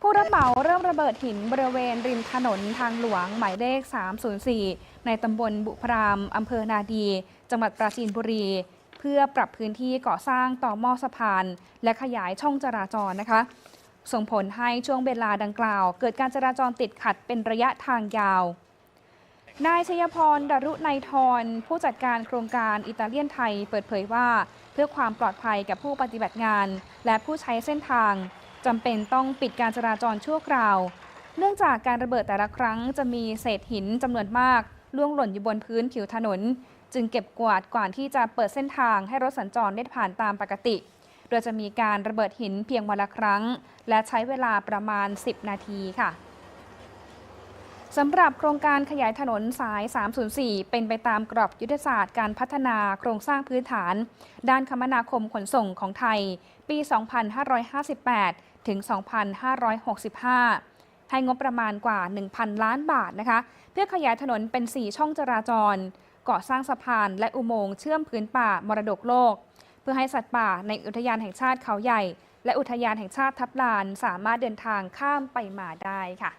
ผู้รับเหมาเริ่มระเบิดหินบริเวณริมถนนทางหลวงหมายเลข 304 ในตำบลบุพรามอำเภอนาดี จังหวัดปราจีนบุรี เพื่อปรับพื้นที่ก่อสร้างต่อหม้อสะพาน และขยายช่องจราจรนะคะ ส่งผลให้ช่วงเวลาดังกล่าว เกิดการจราจรติดขัดเป็นระยะทางยาว นายชยพรดารุไนทร ผู้จัดการโครงการอิตาเลียนไทย เปิดเผยว่า เพื่อความปลอดภัยกับผู้ปฏิบัติงาน และผู้ใช้เส้นทางจำเป็นต้องปิดการจราจรชั่วคราว เนื่องจากการระเบิดแต่ละครั้งจะมีเศษหินจำนวนมากล่วงหล่นอยู่บนพื้นผิวถนน จึงเก็บกวาดก่อนที่จะเปิดเส้นทางให้รถสัญจรได้ผ่านตามปกติ โดยจะมีการระเบิดหินเพียงวันละครั้ง และใช้เวลาประมาณ 10 นาทีค่ะ สำหรับโครงการขยายถนนสาย 304 เป็นไปตามกรอบยุทธศาสตร์การพัฒนาโครงสร้างพื้นฐาน ด้านคมนาคมขนส่งของไทย ปี 2558 ถึง 2565 ให้งบประมาณกว่า 1,000 ล้านบาทนะคะ เพื่อขยายถนนเป็น 4 ช่องจราจร ก่อสร้างสะพานและอุโมงค์เชื่อมพื้นป่ามรดกโลก เพื่อให้สัตว์ป่าในอุทยานแห่งชาติเขาใหญ่ และอุทยานแห่งชาติทับลานสามารถเดินทางข้ามไปมาได้ค่ะ